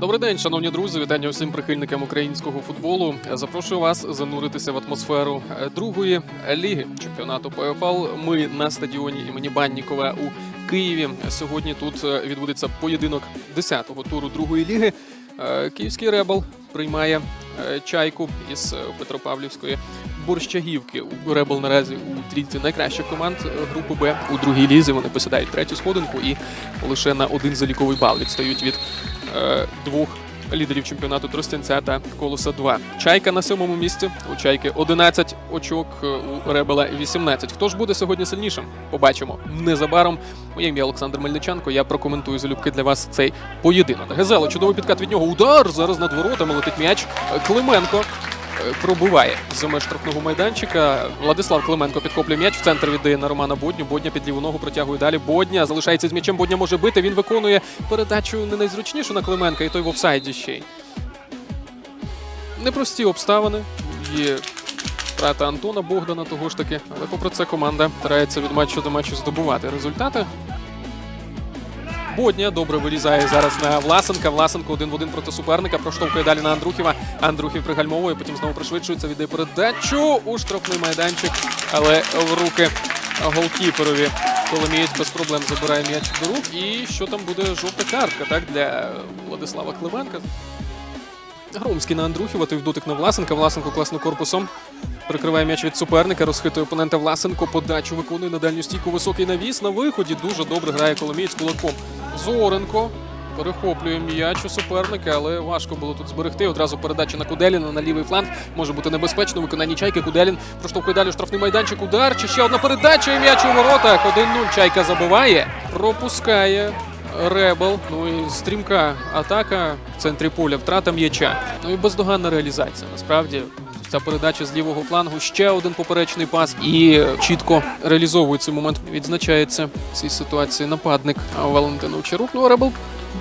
Добрий день, шановні друзі. Вітання усім прихильникам українського футболу. Запрошую вас зануритися в атмосферу е, другої ліги чемпіонату ПФЛ. Ми на стадіоні імені Баннікова у Києві. Сьогодні тут е, відбудеться поєдинок 10-го туру другої ліги. Е, Київський ребел приймає чайку із Петропавлівської Борщагівки. У Ребел наразі у трійці найкращих команд групи Б у другій лізі. Вони посідають третю сходинку і лише на один заліковий бал відстають від двох лідерів чемпіонату Тростянця та Колоса 2. Чайка на сьомому місці. У Чайки 11 очок, е, у Ребела 18. Хто ж буде сьогодні сильнішим? Побачимо незабаром. Моє ім'я Олександр Мельниченко. Я прокоментую залюбки для вас цей поєдинок. Гезело, чудовий підкат від нього. Удар зараз над воротами летить м'яч. Е, Клименко пробиває за меж штрафного майданчика. Владислав Клименко підхоплює м'яч в центр віддає на Романа Бодню. Бодня під ліву ногу протягує далі. Бодня залишається з м'ячем. Бодня може бити. Він виконує передачу не найзручнішу на Клименка, і той в офсайді ще й. Непрості обставини. Є втрата Антона Богдана того ж таки. Але попри це команда старається від матчу до матчу здобувати результати. Бодня добре вирізає зараз на Власенка. Власенко один в один проти суперника. Проштовхує далі на Андрухіва. Андрухів пригальмовує, потім знову пришвидшується, віддає передачу у штрафний майданчик, але в руки голкіперові. Коломієць без проблем забирає м'яч до рук. І що там буде жовта картка так, для Владислава Клименка. Громський на Андрухіва, той в дотик на Власенка. Власенко класно корпусом. Прикриває м'яч від суперника, розхитує опонента Власенко. Подачу виконує на дальню стійку високий навіс. На виході дуже добре грає Коломієць кулаком. Зоренко перехоплює м'яч у суперника, але важко було тут зберегти. Одразу передача на Куделіна на лівий фланг. Може бути небезпечно. Виконання чайки. Куделін проштовхує далі штрафний майданчик. Удар. Чи ще одна передача і м'яч у воротах. 1-0. Чайка забиває. Пропускає. Ребел, ну і стрімка атака в центрі поля, втрата м'яча. Ну і бездоганна реалізація. Насправді ця передача з лівого флангу, ще один поперечний пас і чітко реалізовує цей момент. Відзначається в цій ситуації нападник Валентин Овчарук. Ну Ребел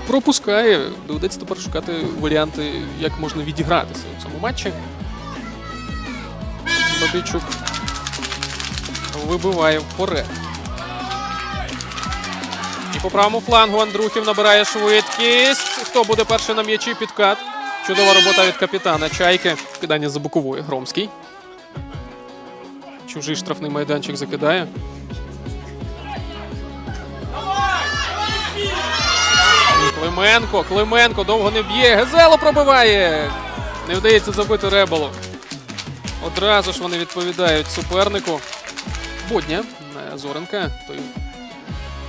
пропускає. Доведеться тепер шукати варіанти, як можна відігратися у цьому матчі. Бабійчук вибиває вперед. І по правому флангу Андрухів набирає швидкість. Хто буде перший на м'ячі? Підкат. Чудова робота від капітана Чайки. Кидання за бокової. Громський. Чужий штрафний майданчик закидає. Клименко, Клименко довго не б'є. Гезело пробиває. Не вдається забити Ребелу. Одразу ж вони відповідають супернику. Бодня на Зоренка. Той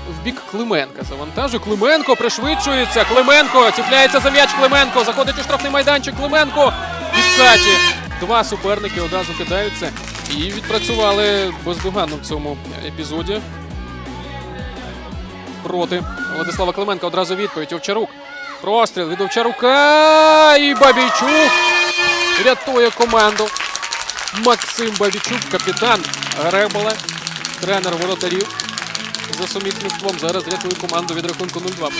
в бік Клименка завантажує. Клименко пришвидшується. Клименко ціпляється за м'яч. Клименко заходить у штрафний майданчик. Клименко відкаті. Два суперники одразу кидаються і відпрацювали бездоганно в цьому епізоді. Проти Владислава Клименка одразу відповідь. Овчарук. Простріл від Овчарука. І Бабійчук рятує команду. Максим Бабічук, капітан Гребола, тренер воротарів за сумісництвом. Зараз рятує команду від рахунку 0-2.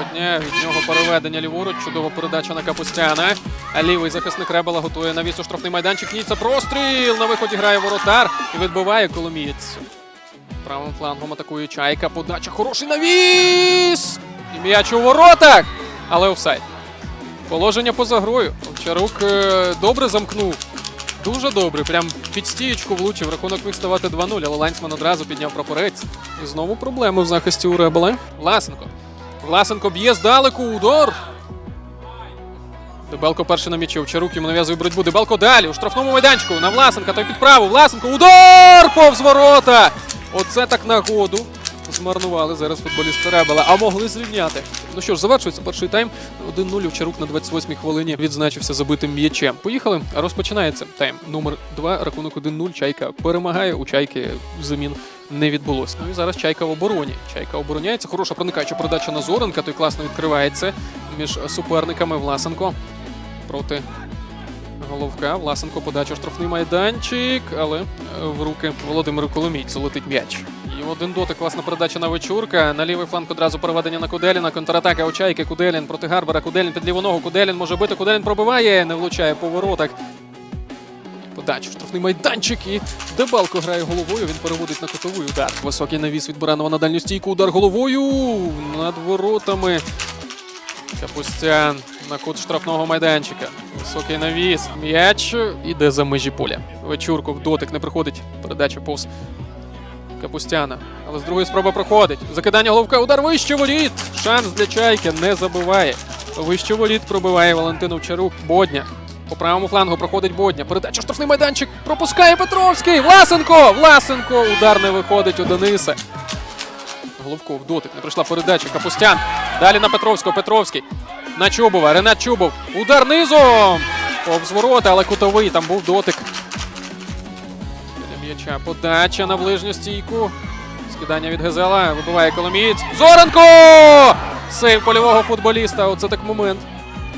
Одня від нього переведення ліворуч. Чудова передача на Капустяна. А лівий захисник Ребела готує навіс у штрафний майданчик. Ніця простріл. На виході грає воротар і відбиває Коломієць. Правим флангом атакує Чайка. Подача. Хороший навіс! І м'яч у воротах. Але офсайд. Положення поза грою. Овчарук е, добре замкнув. Дуже добре. Прям під стієчку влучив. Рахунок міг ставати 2-0, але Лайнсман одразу підняв прапорець. І знову проблеми в захисті у Ребеле. Власенко. Власенко б'є здалеку. Удар. Дебелко перший на м'ячі. Овчарук йому нав'язує боротьбу. Дебелко далі. У штрафному майданчику. На Власенка. Той підправу. Власенко. Удар! Повз ворота! Оце так нагоду. Змарнували зараз футболісти Ребела, а могли зрівняти. Ну що ж, завершується перший тайм. 1-0 Овчарук на 28-й хвилині відзначився забитим м'ячем. Поїхали. Розпочинається тайм. Номер 2, рахунок 1-0. Чайка перемагає. У чайки замін не відбулося. Ну і зараз чайка в обороні. Чайка обороняється. Хороша проникаюча передача на Зоренка. Той класно відкривається між суперниками Власенко проти Головка. Власенко подача штрафний майданчик, але е, в руки Володимиру Коломійцю летить м'яч. І один дотик класна передача на Вечурка. На лівий фланг одразу переведення на Куделіна. Контратака Очайки. Куделін проти Гарбера. Куделін під ліву ногу. Куделін може бити. Куделін пробиває, не влучає по воротах. Подача в штрафний майданчик і Дебалко грає головою. Він переводить на кутовий удар. Високий навіс від Баранова на дальню стійку. Удар головою над воротами. Капустян на кут штрафного майданчика. Високий навіс. М'яч іде за межі поля. Вечурков дотик не приходить. Передача повз Капустяна. Але з другої спроби проходить. Закидання головка. Удар вище воріт. Шанс для чайки не забиває. Вище воріт пробиває Валентин Овчарук. Бодня. По правому флангу проходить Бодня. Передача штрафний майданчик. Пропускає Петровський. Власенко! Власенко! Удар не виходить у Дениса. Головко в дотик. Не прийшла передача. Капустян. Далі на Петровського. Петровський. На Чубова. Ренат Чубов. Удар низом. Повз але кутовий. Там був дотик. М'яча. Подача на ближню стійку. Скидання від Гезела. Вибиває Коломієць. Зоренко! Сейв польового футболіста. Оце так момент.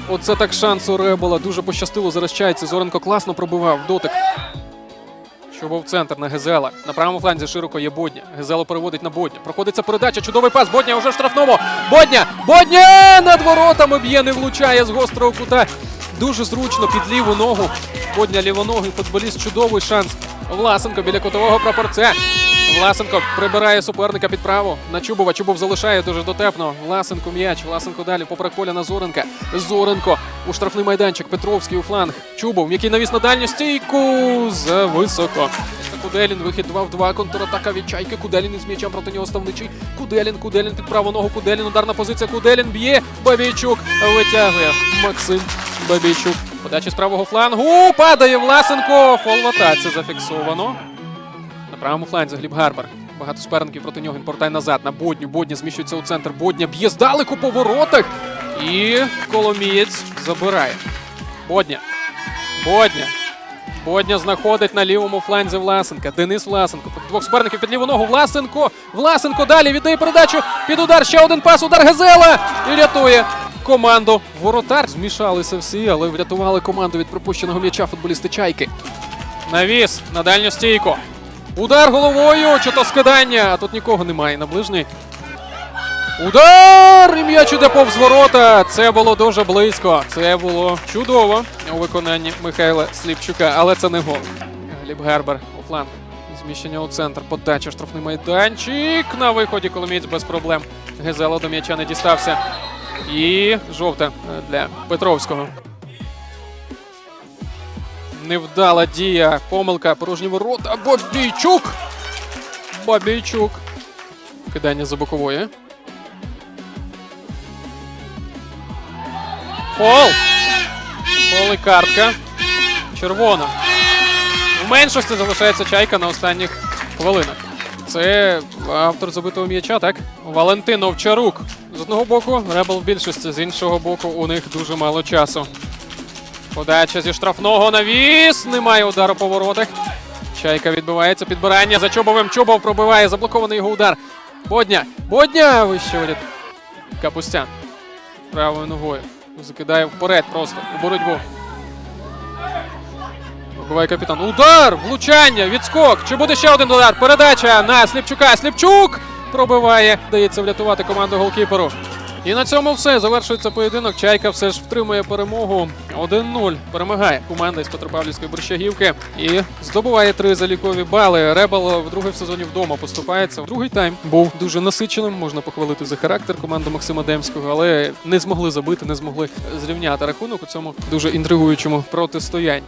Оце так шанс у Ребола. Дуже пощастило зараз чайці. Зоренко класно пробивав. Дотик. Що був центр на Гезела. На правому фланзі широко є Бодня. Гезело переводить на Бодня. Проходиться передача. Чудовий пас. Бодня вже в штрафному. Бодня! Бодня! Над воротами б'є, не влучає з гострого кута. Дуже зручно під ліву ногу. Бодня лівоногий футболіст. Чудовий шанс. Власенко біля кутового прапорця. Власенко прибирає суперника під право. На Чубова. Чубов залишає дуже дотепно. Власенко м'яч. Власенко далі. Попри коля на Зоренка. Зоренко у штрафний майданчик. Петровський у фланг. Чубов, м'який навіс на дальню стійку. За високо. Куделін. Вихід 2 в 2. Контратака від чайки. Куделін із м'ячем проти нього ставничий. Куделін. Куделін під праву ногу. Куделін. Ударна позиція. Куделін б'є. Бабійчук витягує. Максим Бабійчук. Подача з правого флангу. Падає Власенко. Фол в атаці зафіксовано. Правому фланзі Гліб Гарбар. Багато суперників проти нього. Він повертає назад на Бодню. Бодня зміщується у центр. Бодня б'є здалеку по воротах. І Коломієць забирає. Бодня. Бодня. Бодня знаходить на лівому фланзі Власенка. Денис Власенко. Двох суперників під ліву ногу. Власенко. Власенко далі віддає передачу. Під удар. Ще один пас. Удар Гезела. І рятує команду. Воротар. Змішалися всі, але врятували команду від пропущеного м'яча футболісти Чайки. Навіс на дальню стійку. Удар головою, чи то скидання, а тут нікого немає на ближній. Удар! І м'яч іде повз ворота. Це було дуже близько. Це було чудово у виконанні Михайла Сліпчука, але це не гол. Гліб Гербер у фланг. Зміщення у центр. Подача штрафний майданчик. На виході Коломієць без проблем. Гезела до м'яча не дістався. І жовта е, для Петровського. Невдала дія. Помилка. Порожні ворота. Бабійчук. Бабійчук. Кидання за бокової. Фол. Фол і картка. Червона. У меншості залишається чайка на останніх хвилинах. Це автор забитого м'яча, так? Валентин Овчарук. З одного боку, Ребел в більшості, з іншого боку, у них дуже мало часу. Подача зі штрафного навіс. Немає удару по воротах. Чайка відбивається. Підбирання за Чубовим. Чубов пробиває. Заблокований його удар. Бодня. Бодня! Вище виліт. Капустян. Правою ногою. Закидає вперед просто. У боротьбу. Вибиває капітан. Удар! Влучання! Відскок! Чи буде ще один удар? Передача на Сліпчука. Сліпчук пробиває. Дається врятувати команду голкіперу. І на цьому все. Завершується поєдинок. Чайка все ж втримує перемогу. 1-0. Перемагає команда із Петропавлівської Борщагівки і здобуває три залікові бали. Ребел вдруге в сезоні вдома поступається. Другий тайм був дуже насиченим. Можна похвалити за характер команди Максима Демського, але не змогли забити, не змогли зрівняти рахунок у цьому дуже інтригуючому протистоянні.